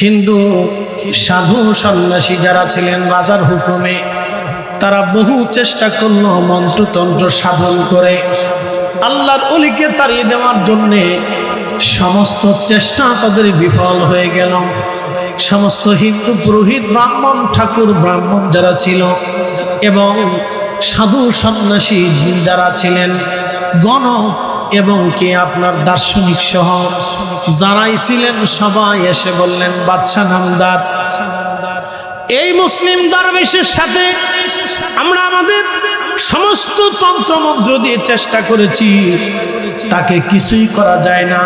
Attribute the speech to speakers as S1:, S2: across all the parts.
S1: হিন্দু, সাধু সন্ন্যাসী যারা ছিলেন রাজার হুকুমে, তারা বহু চেষ্টা করল মন্ত্রতন্ত্র সাধন করে। আল্লাহর অলিকে তাড়িয়ে দেওয়ার জন্যে সমস্ত চেষ্টা তাদের বিফল হয়ে গেল। সমস্ত হিন্দু পুরোহিত ব্রাহ্মণ, ঠাকুর ব্রাহ্মণ যারা ছিল এবং সাধু সন্ন্যাসী যারা ছিলেন, গণ এবং কে আপনার দার্শনিক সহ? যারাই ছিলেন সবাই এসে বললেন, বাদশাহ নামদার, এই মুসলিম দরবেশের সাথে আমরা আমাদের সমস্ত তন্ত্রমন্ত্র দিয়ে চেষ্টা করেছি। তাকে কিছুই করা যায় না।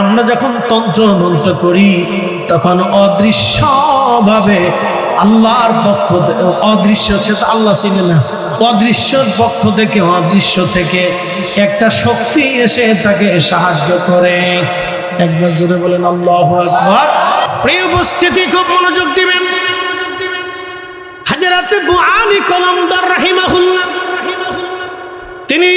S1: আমরা যখন তন্ত্র মন্ত্র করি, তখন অদৃশ্যভাবে আল্লাহর পক্ষ অদৃশ্য, সে আল্লাহ ছিলেন না। অদৃশ্যর পক্ষ থেকে, অদৃশ্য থেকে একটা শক্তি এসে তাকে সাহায্য করে। একবার জোরে বলেন, আল্লাহ আকবার। প্রিয় উপস্থিতি, খুব মনোযোগ দিবেন। হাজারাতে বুআলি কলমদার রাহিমাহুল্লাহ, তিনি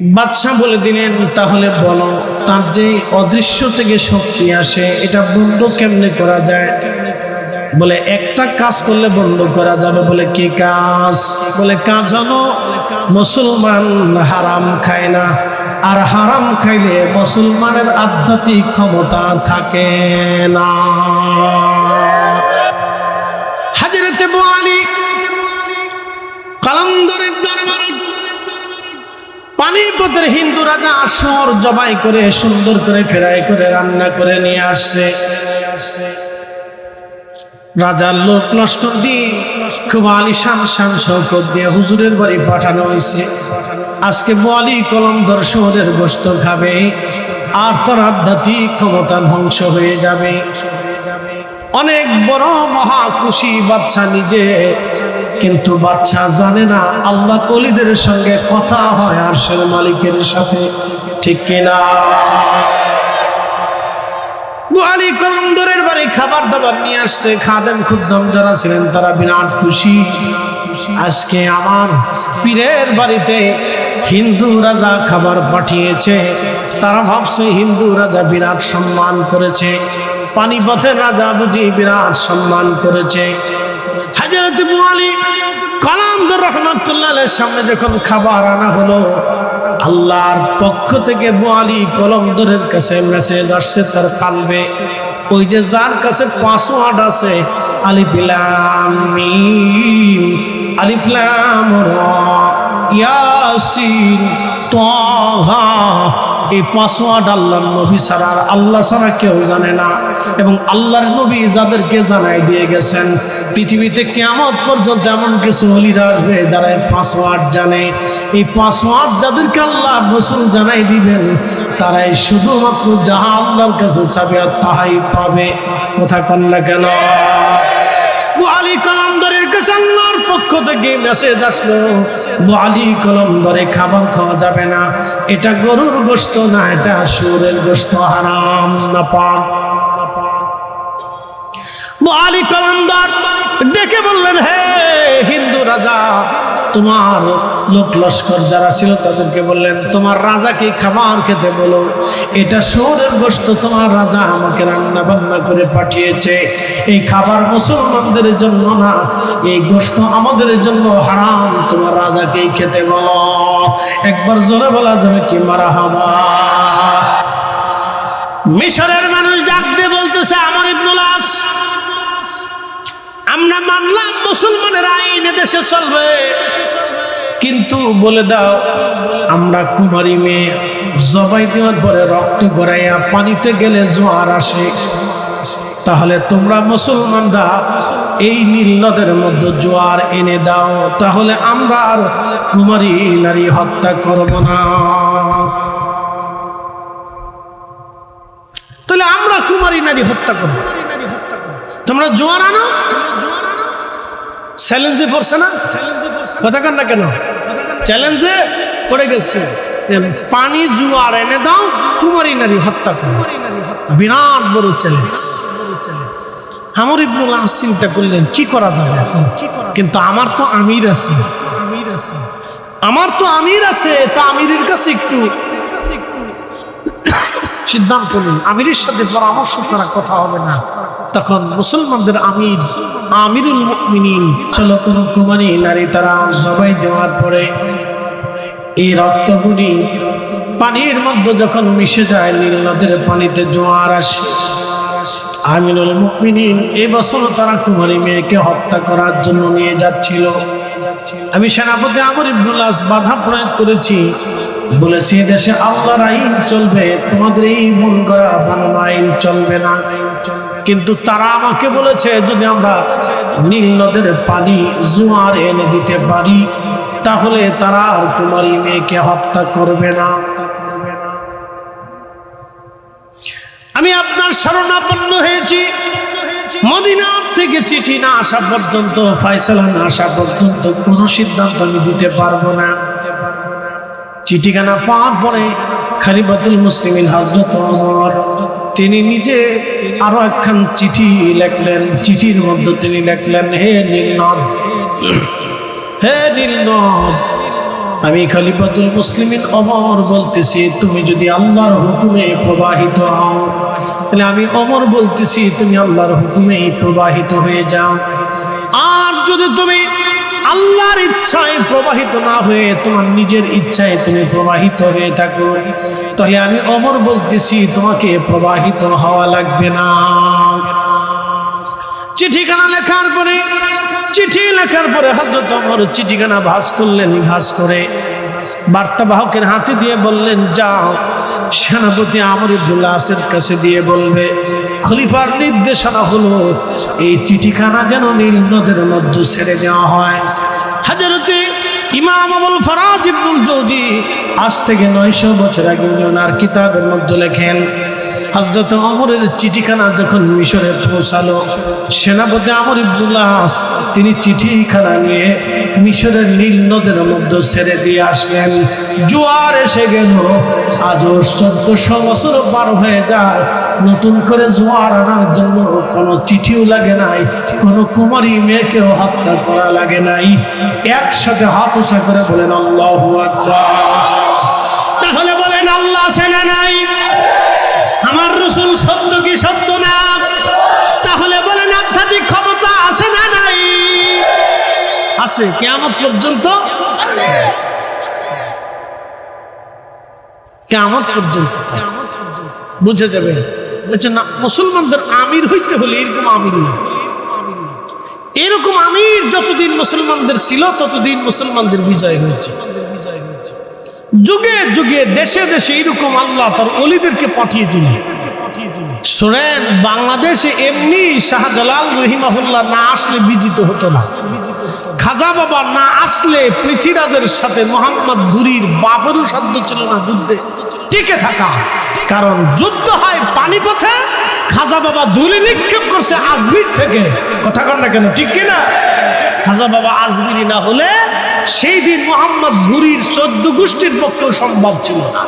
S1: বাদশাহ বলে দিলেন, তাহলে বলো, তার যে অদৃশ্য থেকে শক্তি আসে, এটা বন্ধ কেমনে করা যায়? বলে, একটা কাজ করলে বন্ধ করা যাবে। বলে, কি কাজ? বলে, কাজ মুসলমান হারাম খায় না। আর হারাম খাইলে মুসলমানের আধ্যাত্মিক ক্ষমতা থাকে না। হাজরতে বোয়ালি কালান্দরের দরবারে পানিপথের হিন্দু রাজা আসর জবাই করে, সুন্দর করে ফেরাই করে, রান্না করে নিয়ে আসছে। রাজার লোক লস্কর দিয়ে খুব আলিশান শান শৌকত দিয়ে হুজুরের বাড়ি পাঠানো হয়েছে। আজকে বোয়ালি কলমদর শহরের গোস্ত খাবে, আর তার আধ্যাত্মিক ক্ষমতা ধ্বংস হয়ে যাবে। অনেক বড় মহা খুশি বাচ্চা নিজে, কিন্তু বাচ্চা জানে না আল্লাহ অলিদের সঙ্গে কথা হয় আর মালিকের সাথে। ঠিক কিনা? বুয়ালি কলন্দরের বাড়ি খাবার দাবার নিয়ে আসছে খাদেন খুদ্দম যারা ছিলেন, তারা বিরাট খুশি। আজকে আমার পীরের বাড়িতে হিন্দু রাজা খাবার পাঠিয়েছে, তারা ভাবছে হিন্দু রাজা বিরাট সম্মান করেছে পানিপথের রাজা বুঝি বিরাট সম্মান করেছে। হাজরত বুয়ালি কালামদুর রহমতুল্লাহের সামনে যখন খাবার আনা হলো আল্লাহর পক্ষ থেকে বোয়ালি কলমদরের কাছে মেসেজ আসছে তার কালবে। ওই যে যার কাছে পাসওয়ার্ড আছে আলিফিলাম আলিফলাম ইয়াসিন এই পাসওয়ার্ড আল্লাহর নবী ছাড়া আর আল্লাহ ছাড়া কেউ জানে না। এবং আল্লাহর নবী যাদেরকে জানাই দিয়ে গেছেন, পৃথিবীতে কেমন পর্যন্ত এমন কিছু হলিরা আসবে যারা এই পাসওয়ার্ড জানে। এই পাসওয়ার্ড যাদেরকে আল্লাহ রসুল জানাই দিবেন, তারাই শুধুমাত্র যাহা আল্লাহর কাছে চাবে আর তাহাই পাবে। কথা কন না কেন? আলী কলমদরের কাছে পক্ষ থেকে মেসেজ আসলো আলী কলমদরে খাবার খাওয়া যাবে না। এটা গরুর গোস্ত না, এটা সুরের গোস্ত হারাম না পাক আলী কলমদার ডেকে বললেন, হে হিন্দু রাজা, তোমার লোক লস্কর যারা ছিল তাদেরকে বললেন, তোমার রাজাকে খাবার খেতে বলো? এটা শহরের গোস্ত তোমার রাজা আমাকে রান্না বান্না করে পাঠিয়েছে। এই খাবার মুসলমানদের জন্য না, এই গোস্ত আমাদের জন্য হারাম, তোমার রাজাকেই খেতে বলো। একবার জোরে বলা যাবে কি মারা হাবা। মিশরের মানুষ ডাক দিয়ে বলতেছে, আমার ইবনুল আস, আমরা মানলাম মুসলমানের আইন দেশে চলবে। কিন্তু বলে দাও, আমরা কুমারী মেয়ে, জবাই দেওয়ার পরে রক্ত গড়াইয়া পানিতে গেলে জোয়ার আসে। তাহলে তোমরা মুসলমানরা এই নীল নদের মধ্যে জোয়ার এনে দাও, তাহলে আমরা আর কুমারী নারী হত্যা করব না। তাহলে আমরা কুমারী নারী হত্যা করব। তোমরা জোয়ার আনো? চ্যালেঞ্জে পড়ছে না? কথা কন না কেন? চ্যালেঞ্জে পড়ে গেছে। পানি জুয়ার এনে দাও, কুমারী নারী হত্যা করো। বিরাট বড় চ্যালেঞ্জ আমার ইবনুল আস চিন্তা করলেন, কি করা যাবে এখন? কিন্তু আমার তো আমির আছে। আমার তো আমির আছে, তা আমিরের কাছে একটু সিদ্ধান্ত নিন। আমিরের সাথে পরামর্শ ছাড়া কথা হবে না। তখন মুসলমানদের আমির, আমিরুল মুমিনিন ছিল কোন কুমারী নারী তারা জবাই দেওয়ার পরে এই রক্তগুলি পানির মধ্যে যখন মিশে যায়, নীল নদের পানিতে জোয়ার আসে। আমিনুল মুমিনিন এই বছর তারা কুমারী মেয়েকে হত্যা করার জন্য নিয়ে যাচ্ছিল। আমি সেনাপতি আমর ইবনুল্লাস বাধা প্রয়োগ করেছি। বলেছি দেশে আল্লাহর আইন চলবে, তোমাদের এই মন করা বানানো আইন চলবে না। কিন্তু তারা আমাকে বলেছে, যদি আমরা নীল নদের পানি জোয়ার এনে দিতে পারি, তাহলে তারা আর কুমারী মেয়েকে হত্যা করবে না। আমি আপনার শরণাপন্ন হয়েছি। মদিনার থেকে চিঠি না আসা পর্যন্ত, ফয়সালা না আসা পর্যন্ত কোনো সিদ্ধান্ত আমি দিতে পারব না। চিঠিখানা পাওয়ার পরে খালিবাতুল মুসলিমিন হজরত অমর তিনি নিজে আরও একখান চিঠি লেখলেন। চিঠির মধ্যে তিনি লেখলেন, হে নীলনদ হে নীলনদ আমি খলিফাতুল মুসলিমিন অমর বলতেছি, তুমি যদি আল্লাহর হুকুমে প্রবাহিত হও, তাহলে আমি অমর বলতেছি, তুমি আল্লাহর হুকুমে প্রবাহিত হয়ে যাও। আর যদি তুমি আল্লাহর ইচ্ছায় প্রবাহিত না হয়ে তোমার নিজের ইচ্ছায় তুমি প্রবাহিত হয়ে থাকো। তাহলে আমি অমর বলতেছি, তোমাকে প্রবাহিত হওয়া লাগবে না। চিঠিখানা লেখার পরে, চিঠি লেখার পরে হজরত অমর চিঠিখানা ভাস করলেন, ভাস করে বার্তাবাহকের হাতে দিয়ে বললেন, যাও, সেনাপতি আমর ইবুল্লাসের কাছে দিয়ে বলবে খলিফার নির্দেশনা হলো, এই চিঠিখানা যেন নীল নদের মধ্যে ছেড়ে দেওয়া হয়। হাজারতে ইমাম আবুল ফরাজ ইবনুল জৌজি আজ থেকে নয়শো বছর আগে ওনার কিতাবের মধ্যে লেখেন হজরত অমরের চিঠিখানা যখন মিশরে পৌঁছালো, সেনাপতি আমর ইবদুল্লাহ তিনি চিঠিখানা নিয়ে মিশরের নীল নদের মধ্যে ছেড়ে দিয়ে আসলেন। জোয়ার এসে গেল আজও চোদ্দশো বছর পার হয়ে যায় নতুন করে জোয়ার আনার জন্য কোনো চিঠিও লাগে নাই, কোনো কুমারী মেয়েকেও হত্যা করা লাগে নাই। একসাথে হাত উষা করে বলেন, আল্লাহ তাহলে বলেন, আল্লাহ সেনা নাই? আমার রসুল সত্য কি সত্য না? তাহলে বলেন, আধ্যাত্মিক ক্ষমতা আছে না নাই? আছে কেমন পর্যন্ত কেমন পর্যন্ত বুঝে যাবে বলছে, না, মুসলমানদের আমির হইতে হলে এরকম আমির এরকম আমির যতদিন মুসলমানদের ছিল, ততদিন মুসলমানদের বিজয় হয়েছে। যুগে যুগে, দেশে দেশে এরকম আল্লাহ তার অলিদেরকে পাঠিয়েছিলেন। শোনেন, বাংলাদেশে এমনি শাহজালাল রহিমাহুল্লাহ না আসলে বিজিত হতো না। খাজা বাবা না আসলে পৃথিরাজের সাথে মোহাম্মদ ঘুরির বাপেরও সাধ্য ছিল না যুদ্ধে। টিকে থাকা। কারণ যুদ্ধ হয় পানিপথে, খাজা বাবা দুলি নিক্ষেপ করছে আজমির থেকে। কথা কর না কেন, ঠিক কিনা? খাজা বাবা আজমিরি না হলে সেই দিন মোহাম্মদ ঘুরির চোদ্দ গোষ্ঠীর পক্ষেও সম্ভব ছিল না।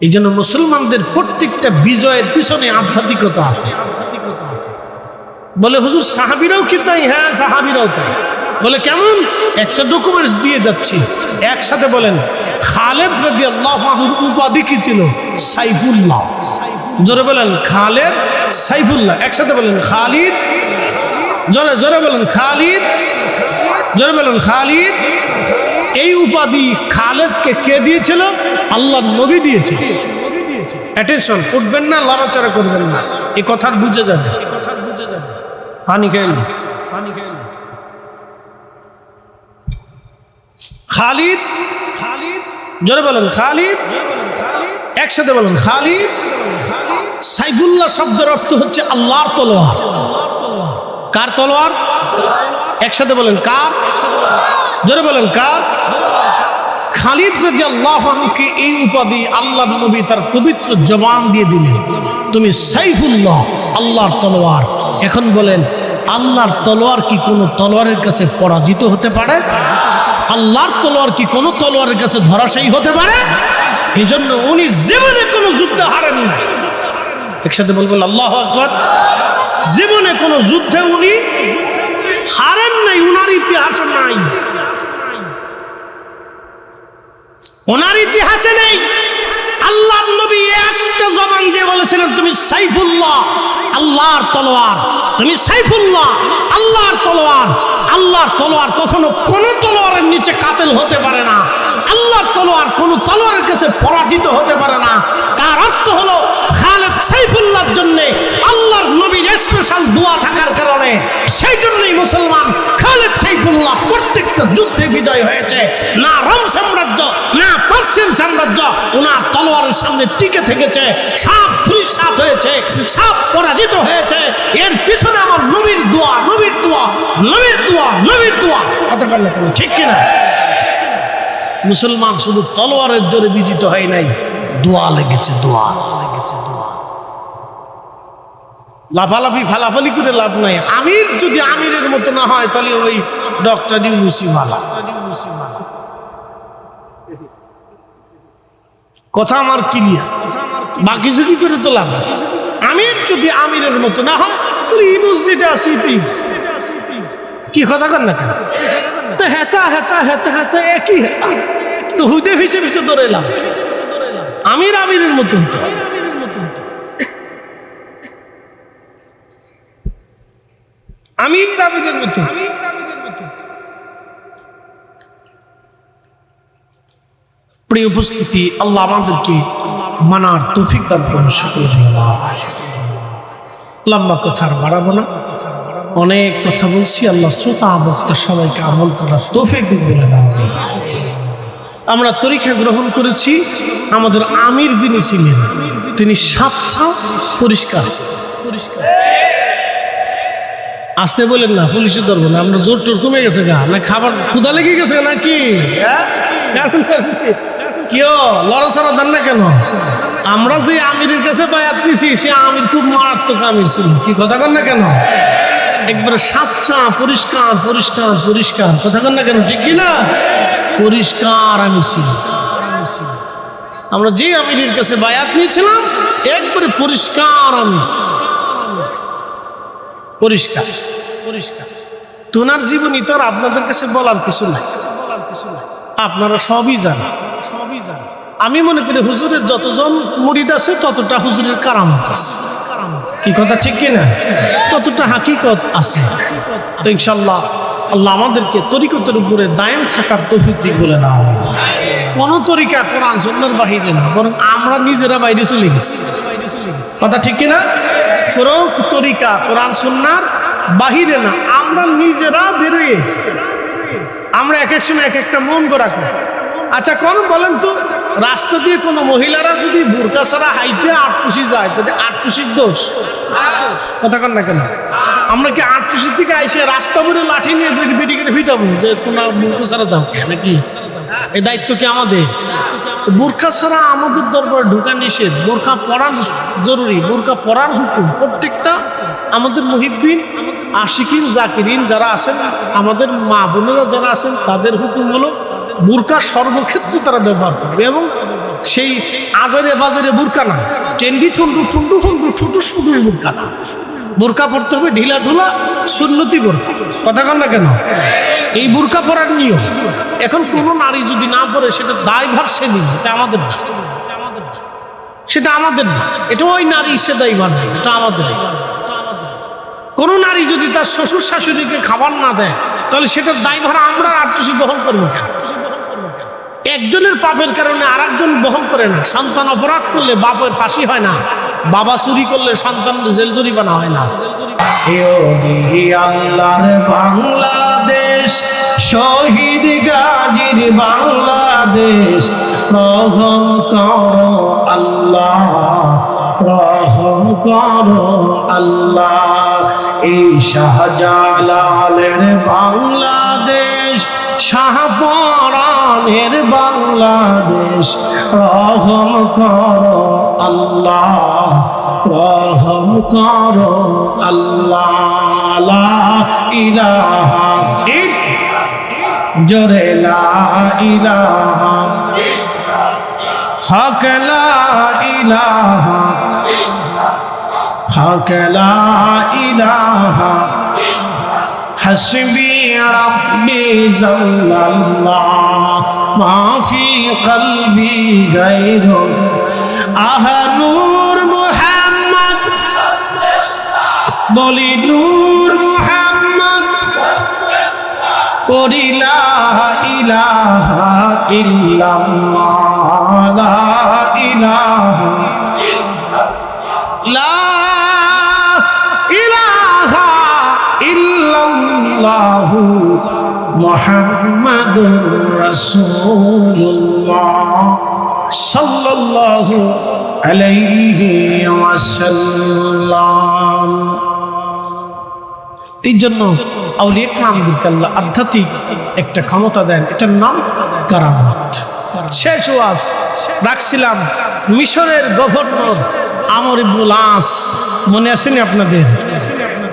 S1: এই জন্য মুসলমানদের প্রত্যেকটা বিজয়ের পিছনে আধ্যাত্মিকতা আছে। বলে, হুজুর, সাহাবিরাও কি তাই? হ্যাঁ সাহাবিরাও তাই। বলে, কেমন? একটা ডকুমেন্টস দিয়ে যাচ্ছি। একসাথে বলেন খালেদ রাদি আল্লাহ উপাধি কি ছিল? সাইফুল্লাহ। জোরে বলেন, খালেদ, সাইফুল্লাহ। একসাথে বলেন, খালিদ। জোরে জোরে বলেন, খালিদ। জোরে বলেন, খালিদ। এই উপাধি খালেদকে কে দিয়েছিল? আল্লাহ নবী দিয়েছে অ্যাটেনশন উঠবেন না, লড়াচড়া করবেন না। এই কথার বুঝে যাবে। এই কথার বুঝে যাবে পানি খেয়ে পানি খেয়ে খালিদ খালিদ। জোরে বলেন, খালিদ। একসাথে বলেন, খালিদ। সাইফুল্লাহ শব্দের অর্থ হচ্ছে আল্লাহর তলোয়ার। কার তলোয়ার? একসাথে বলেন, কার? জোরে বলেন, কার? খালিদ রাজি আল্লাহকে এই উপাধি আল্লাহ নবী তার পবিত্র জবান দিয়ে দিলেন। তুমি সাইফুল্লাহ, আল্লাহর তলোয়ার। এখন বলেন, আল্লাহর তলোয়ার কি কোনো তলোয়ারের কাছে পরাজিত হতে পারে? আল্লাহর তলোয়ার কি কোনো তলোয়ারের কাছে ধরাশায়ী হতে পারে? এই জন্য উনি জীবনে কোনো যুদ্ধ হারেননি। একসাথে বলবেন, আল্লাহ আকবর। জীবনে কোনো যুদ্ধে উনি হারেন নাই, উনার ইতিহাস নাই। ওনার ইতিহাসে নেই। আল্লাহর নবী একটা জবান দিয়ে বলেছিলেন, তুমি সাইফুল্লাহ, আল্লাহর তলোয়ার। তুমি সাইফুল্লাহ, আল্লাহর তলোয়ার। আল্লাহর তলোয়ার কখনো কোন তলোয়ারের নিচে কাতেল হতে পারে না। আল্লাহর তলোয়ার কোন তলোয়ারের কাছে পরাজিত হতে পারে না। তার অর্থ হলো, খালেদ সাইফুল্লাহর জন্য আল্লাহর নবীর স্পেশাল দোয়া থাকার কারণে সেই জন্যই মুসলমান খালেদ সাইফুল্লাহ প্রত্যেকটা যুদ্ধে বিজয় হয়েছে। না রোম সাম্রাজ্য, না পার্সিয়ান সাম্রাজ্য, ওনার তলোয়ারের সামনে টিকে থেকেছে, সাপ ধুলিসাৎ হয়েছে, সাপ পরাজিত হয়েছে। এর পিছনে আমার নবীর দোয়া নবীর দোয়া নবীর দোয়া নবীর দোয়া। কথা তুমি ঠিক কিনা? মুসলমান শুধু তলোয়ারের জোরে বিজিত হয় নাই দোয়া লেগেছে দোয়া লেগেছে দোয়া। লাফালাফি ফালাফালি করে লাভ নাই। আমির যদি আমিরের মতো না হয় তাহলে ওই ডক্টর ইউনুসি ভালা কথা আমার ক্লিয়ার বাকি যদি করে তো লাভ নাই। আমির যদি আমিরের মতো না হয় তাহলে ইউনিভার্সিটি আসি কি কথা কর না কেন? তো হেতা হেতা হেতা হেতা একই তো হুদে ফিসে ফিসে ধরে লাভ আমির আমিরের মতো হতো প্রিয় উপস্থিতি, আল্লাহ আমাদেরকে মানার তৌফিক দান করুন সকল লম্বা কথা আর বাড়াবো না। অনেক কথা বলছি, আল্লাহ শ্রোতা, বক্তা সবাইকে আমল করার তৌফিক বলে আমরা তরিকা গ্রহণ করেছি, আমাদের আমির যিনি ছিলেন, তিনি সাতছা পরিষ্কার। আসতে বলেন না পুলিশের ধরবো না, আমরা জোর টোর কমে গেছে গা। না খাবার ক্ষুদা লেগে গেছে নাকি? কেউ লড়াছড়া দেন না কেন? আমরা যে আমিরের কাছে বায়াত নিছি, সে আমির খুব মারাত্মক আমির ছিল। কি কথা কন না কেন? একবারে সাচ্চা পরিষ্কার পরিষ্কার পরিষ্কার। কথা কন না কেন, ঠিক কিনা? পরিষ্কার আমি ছিল আমরা যে আমিরের কাছে বায়াত নিয়েছিলাম, একবারে পরিষ্কার আমি। পরিষ্কার পরিষ্কার। তোনার জীবনী তো আপনাদের কাছে বলার কিছু নাই। আপনারা সবই জানেন সবই জানেন। আমি মনে করি হুজুরের যতজন মুরিদ আছে, ততটা হুজুরের কারামত আছে। কি কথা, ঠিক কিনা ততটা হাকিকত আছে। তো ইনশাল্লাহ আল্লাহ আমাদেরকে তরিকতের উপরে দায়েম থাকার তৌফিক দিক বলে না কোনো তরিকা কোরআন সন্ন্যার বাহিরে না, বরং আমরা নিজেরা বাইরে চলে গেছি। কথা ঠিক কিনা কোনো তরিকা কোরআন সন্ন্যার বাহিরে না, আমরা নিজেরা বেরোয়েছি আমরা এক এক সময় এক একটা মন করি। আচ্ছা কোন বলেন তো? রাস্তা দিয়ে কোনো মহিলারা যদি বোরকা ছাড়া হাইটে আটটুসি যায়, তাহলে আটটুসির দোষ। কথা কন না কেন? আমরা কি আটটুসির থেকে আইসে রাস্তা বলে লাঠি নিয়ে বেটি করে ফিটাবো? যে তোমার বোরকা ছাড়া দাও নাকি? এই দায়িত্ব কি আমাদের? বোরকা ছাড়া আমাদের দরবার ঢোকা নিষেধ। বোরকা পরার জরুরি। বোরকা পরার হুকুম। প্রত্যেকটা আমাদের মুহিব্বিন, আশিকিন, জাকিরিন যারা আছেন, আমাদের মা বোনেরা যারা আছেন, তাদের হুকুম হলো বোরকা সর্বক্ষেত্রে তারা ব্যবহার করবে এবং সেই আজারে বাজারে বুরকা না, টেন্ডি টুন্ডু টুন্ডু ফুন্ডু ঠুটু সুটু বোরকা। বোরকা পরতে হবে ঢিলা ঢুলা সুন্নতি বোরকা। কথা কন না কেন? এই বোরকা পরার নিয়ম। এখন কোনো নারী যদি না পরে সেটা দায়ভার সে নিবে এটা আমাদের সেটা আমাদের না। এটা ওই নারী সে দায়ভার এটা আমাদের না। কোনো নারী যদি তার শ্বশুর শাশুড়িকে খাবার না দেয়, তাহলে সেটার দায়ভার আমরা আটটুসি বহন করব কেন? একজনের পাপের কারণে আর বহন করে না। সন্তান অপরাধ করলে বাপের ফাঁসি হয় না। বাবা চুরি করলে সন্তান জেল জরিমানা হয় না। আল্লাহর বাংলাদেশ, শহীদ গাজীর বাংলাদেশ। রহম করো আল্লাহ, রহম করো আল্লাহ। এই শাহজালালের বাংলাদেশ শাহপরানের বাংলাদেশ। রহম করো আল্লাহ রহম করো আল্লাহ লা ইলাহা জোরে লা ইলাহা হক লা ইলাহা হক লা ইলাহা حسبي ربي جل الله ما في قلبي غيره আহা নূর মুহাম্মদ বলি নূর মুহাম্মদ। করিলা ইলাহা ইল্লাল্লাহ, লা ইলাহা ইলাহা ইল্লাল্লাহু মুহাম্মাদুর রাসূলুল্লাহ সাল্লাল্লাহু আলাইহি ওয়াসাল্লাম। এই জন্য আউলিয়া কালামদেরকে আল্লাহ আধ্যাত্মিক একটা ক্ষমতা দেন, এটার নাম কারামত। শেষ ওয়াজ রাখছিলাম মিশরের গভর্নর আমর ইবনুল আস। মনে আসেনি আপনাদের?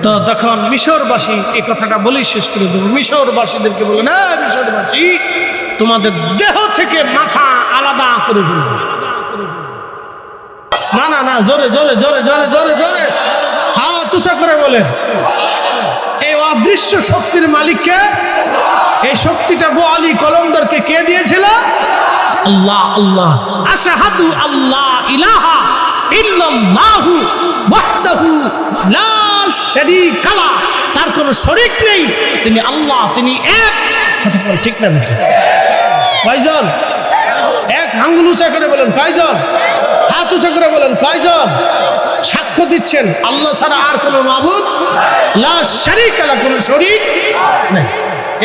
S1: তো তখন মিশরবাসী এই কথাটা বলেই শেষ করে দেবো। মিশরবাসীদেরকে বলে, না, মিশরবাসী, তোমাদের দেহ থেকে মাথা আলাদা করে ফেলবে। না না না, জোরে জোরে জোরে জোরে জোরে জোরে হাওয়া তুষা করে এই অদৃশ্য শক্তির মালিককে এই শক্তিটা বো আলী কলমদারকে কে দিয়েছিল? আল্লাহ আল্লাহ। আশাহাদু আল্লাহ ইলাহা ইল্লাল্লাহু ওয়াহদাহু লা শারীকা লা তার কোনো শরীক নেই। তিনি আল্লাহ, তিনি এক। ঠিক না বেটা কয়জন? এক। আঙ্গুল উঁচা করে বলেন, কয়জন? হাত উঁচা করে বলেন, কয়জন? দিচ্ছেন, আল্লাহ ছাড়া আর কোনো মাবুদ, লা শারিক আলা কোনো শরীক নেই।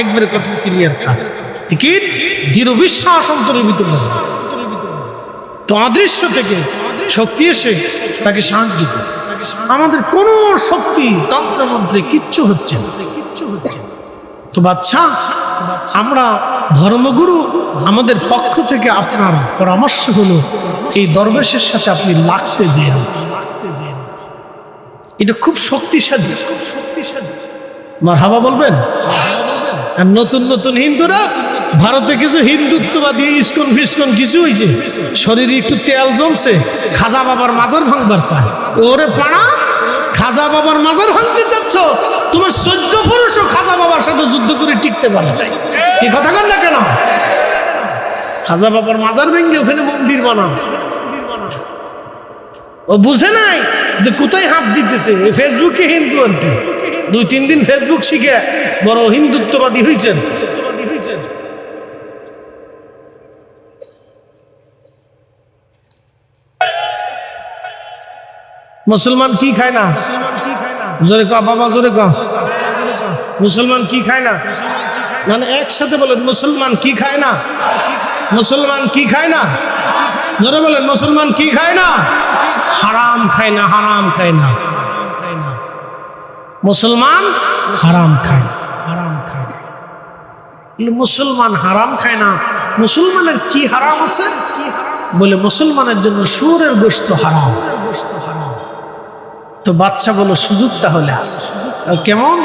S1: একবারে কথা ক্লিয়ার থাক কি? দৃঢ় বিশ্বাস তো অদৃশ্য থেকে শক্তি এসে তাকে সাহায্য করে আমাদের কোনো শক্তি তন্ত্রমন্ত্রে কিচ্ছু হচ্ছে না। কিচ্ছু হচ্ছে। তো বাচ্চা আমরা ধর্মগুরু, আমাদের পক্ষ থেকে আপনার পরামর্শ হলো, এই দরবেশের সাথে আপনি লাগতে যেন। এটা খুব শক্তিশালী। খুব শক্তিশালী মার হাবা বলবেন? আর নতুন নতুন হিন্দুরা? ভারতে কিছু হিন্দুত্ববাদী ইস্কন ফিস্কন কিছু হয়েছে শরীরে একটু তেল জমছে, খাজা বাবার মাজার ভাঙবার চায়। ওরে পাড়া, খাজা বাবার মাজার ভাঙতে চাচ্ছ? তোমার সহ্য পুরুষও খাজা বাবার সাথে যুদ্ধ করে টিকতে পারে। কি কথা কন না কেন? খাজা বাবার মাজার ভেঙে ওখানে মন্দির বানাও। ও বুঝে নাই? যে কোথায় হাত দিতেছে? ফেসবুকে হিন্দু আর দুই, তিন দিন ফেসবুক শিখে বড় হিন্দুত্ববাদী হয়েছেন মুসলমান কি খায় না? জোরে কা, বাবা, জোরে কা। মুসলমান কি খায় না? মানে একসাথে বলেন, মুসলমান কি খায় না? মুসলমান কি খায় না? জোরে বলেন, মুসলমান কি খায় না? হারাম খায় না, হারাম খায় না। খায় না মুসলমান হারাম খায় না, হারাম খায় না। মুসলমান হারাম খায় না, মুসলমানের কি হারাম আছে? কি হারাম বলে মুসলমানের জন্য সুরের গোস্ত হারাম। তো বাচ্চা বলো, সুযোগ তাহলে তাও কেমন?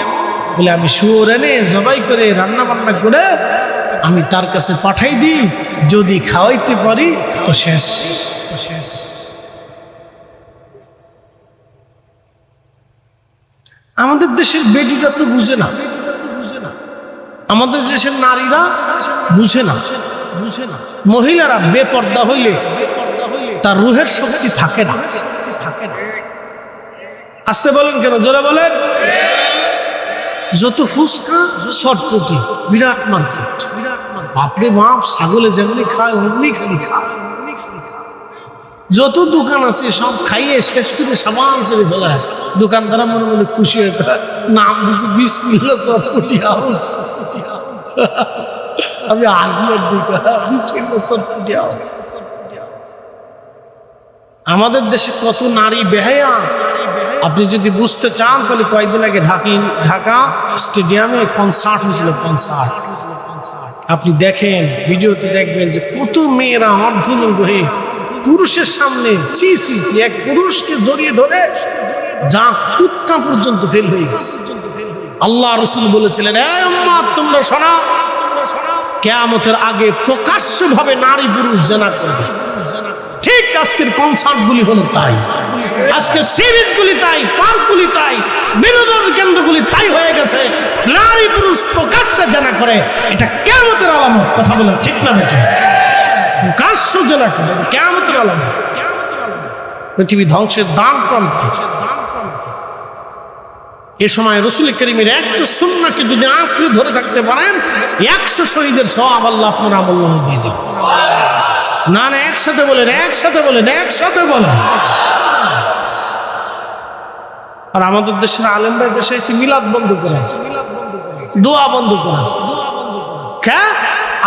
S1: বলে আমি শুয়োর এনে জবাই করে রান্না বান্না করে আমি তার কাছে পাঠাই দিই, যদি খাওয়াইতে পারি তো শেষ তো শেষ। আমাদের দেশের বেটিটা তো বুঝে না। আমাদের দেশের নারীরা বুঝে না। বুঝে না মহিলারা বেপর্দা হইলে তার রুহের শক্তি থাকে না। থাকে না আসতে বলেন কেন? জোরে বলেন। যত ফুচকা শটপটি বিরাট মার্কেট। বাপরে বাপ, ছাগলে যেমনি খায়, অমনি খালি খায়। যত দোকান আছে, সব খাইয়ে শেষ করে সাবান করে ফেলা দোকানদারা মনে মনে খুশি হয়ে নাম দিচ্ছে বিশ মিল্লা চটপটি হাউস আমি আসলের দিকে বিশ মিল্লা চটপটি হাউস আমাদের দেশে কত নারী বেহায়া। আপনি যদি বুঝতে চান, তাহলে কয়েকদিন আগে ঢাকি, ঢাকা স্টেডিয়ামে কনসার্ট হয়েছিল, কনসার্ট। আপনি দেখেন, ভিডিওতে দেখবেন যে কত মেয়েরা অর্ধনগ্ন হয়ে পুরুষের সামনে চি চি এক পুরুষকে জড়িয়ে ধরে যা কুত্তা পর্যন্ত ফেল হয়ে গেছে। আল্লাহ রসুল বলেছিলেন "এই উম্মাদ, তোমরা শোনা। কেয়ামতের আগে প্রকাশ্যভাবে নারী পুরুষ জানা করবে। ঠিক আজকের কনসার্ট গুলি হলো তাই। আজকে সিরিজ গুলি তাই পার্ক গুলি তাই বিনোদন কেন্দ্রগুলি তাই হয়ে গেছে। নারী পুরুষ প্রকাশ্যে জানা করে। এটা কেমতের আলামত কথা বলে ঠিক না বেটা প্রকাশ্য জানা করে কেমতের আলামত পৃথিবী ধ্বংসের দাম প্রান্তে। এ সময় রসুল করিমের একটা সুন্নাকে যদি আঁকড়ে ধরে থাকতে পারেন, একশো শহীদের সব আল্লাহ আপনার আমল দিয়ে দিন না না, একসাথে বলেন একসাথে বলেন একসাথে বলেন। আর আমাদের দেশের আলেমরা দেশে এসে মিলাদ বন্ধ করে। দোয়া বন্ধ করে। কে?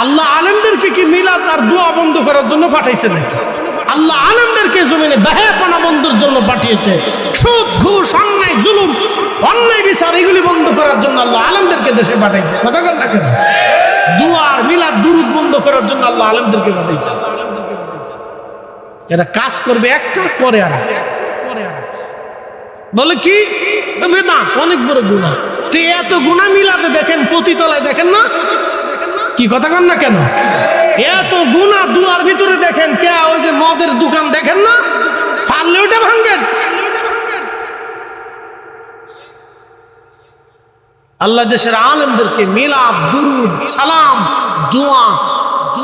S1: আল্লাহ আলেমদেরকে কি মিলাদ আর দোয়া বন্ধ করার জন্য পাঠাইছে নাকি আল্লাহ আলেমদেরকে জমিনে বেহাপনা বন্ধের জন্য পাঠিয়েছে। সুদ, ঘুষ, অন্যায়, জুলুম, অন্যায় বিচার, এগুলি বন্ধ করার জন্য আল্লাহ আলেমদেরকে দেশে পাঠাইছে। কথা কর না কেন? দুয়ার মিলাদ, দুরুদ বন্ধ করার জন্য আল্লাহ আলেমদেরকে পাঠিয়েছে এরা কাজ করবে একটা করে আর বলে কি? বেদা, অনেক বড় গুণা তো এত গুণা মিলাতে দেখেন, পতিতলায় দেখেন না? কি কথা কন না কেন? এত গুণা দুয়ার ভিতরে দেখেন কে? ওই যে মদের দোকান দেখেন না? পারলে ওটা ভাঙ্গেন আল্লাহ দেশের আলেমদেরকে মিলাদ, দুরুদ, সালাম, দোয়া,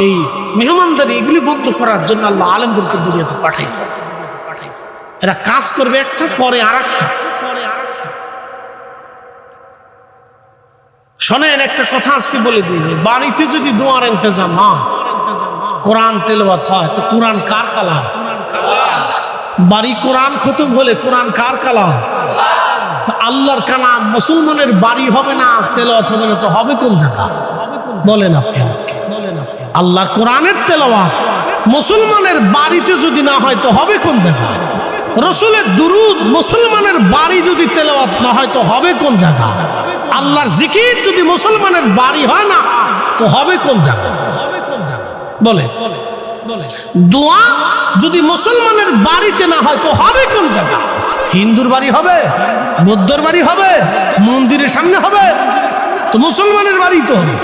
S1: এই মেহমানদারি এগুলি বন্ধ করার জন্য আল্লাহ আলেমদেরকে দুনিয়াতে পাঠাইছে পাঠাইছে এরা কাজ করবে একটা, পরে আর একটা পরে আর একটা শোনেন, একটা কথা আজকে বলে দিই। বাড়িতে যদি দোয়ার ইন্তজাম হয়, কোরআন তেলবাত হয়, তো কোরআন কার কালাম? বাড়ি কোরআন খতম হলে কোরআন কার কালাম? তো আল্লাহর কালাম মুসলমানের বাড়ি হবে না, তেলাওয়াত হবে না, তো হবে কোন জায়গা? বলেন আপনি আমাকে। আল্লাহর কোরআনের তেলাওয়াত মুসলমানের বাড়িতে যদি না হয়, তো হবে কোন জায়গা? রসুলের দুরুদ মুসলমানের বাড়ি যদি তেলাওয়াত না হয়, তো হবে কোন জায়গা? আল্লাহর জিকির যদি মুসলমানের বাড়ি হয় না, তো হবে কোন জায়গা? হবে কোন জায়গা বলে, দোয়া যদি মুসলমানের বাড়িতে না হয়, তো হবে কোন জায়গা? হিন্দুর বাড়ি হবে, বৌদ্ধর বাড়ি হবে, মন্দিরের সামনে হবে, তো মুসলমানের বাড়ি তো হবে।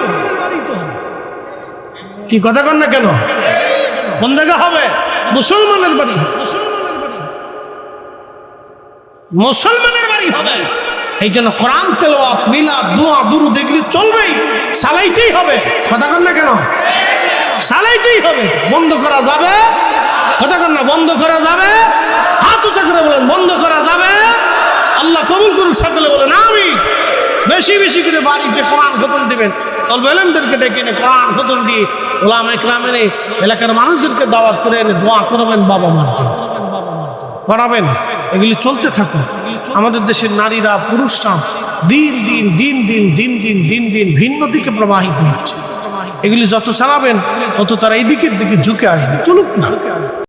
S1: কি কথা কন না কেন? কোন জায়গা হবে? মুসলমানের বাড়ি মুসলমানের বাড়ি হবে। এই জন্য কোরআন তেলোয়াত মিলাদ, দোয়া দুরু দেখলি চলবেই, চালাইতেই হবে। কথা কর না কেন? চালাইতেই হবে। বন্ধ করা যাবে। কথা কর না, বন্ধ করা যাবে। হাত উঁচা করে বলেন, বন্ধ করা যাবে। আল্লাহ কবুল করুক সকলে বলেন আমি বেশি বেশি করে বাড়িতে কোরআন খতম দেবেন। তলবে এলেমদেরকে ডেকে এনে কোরআন খতম দিয়ে ওলাম একরাম এনে এলাকার মানুষদেরকে দাওয়াত করে এনে দোয়া করবেন বাবা মার জন্য। করাবেন এগুলি চলতে থাকুক আমাদের দেশের নারীরা, পুরুষরা দিন দিন দিন দিন দিন দিন দিন দিন ভিন্ন দিকে প্রবাহিত হচ্ছে। এগুলি যত সারাবেন তত তারা এই দিকের দিকে ঝুঁকে আসবে। চলুক না।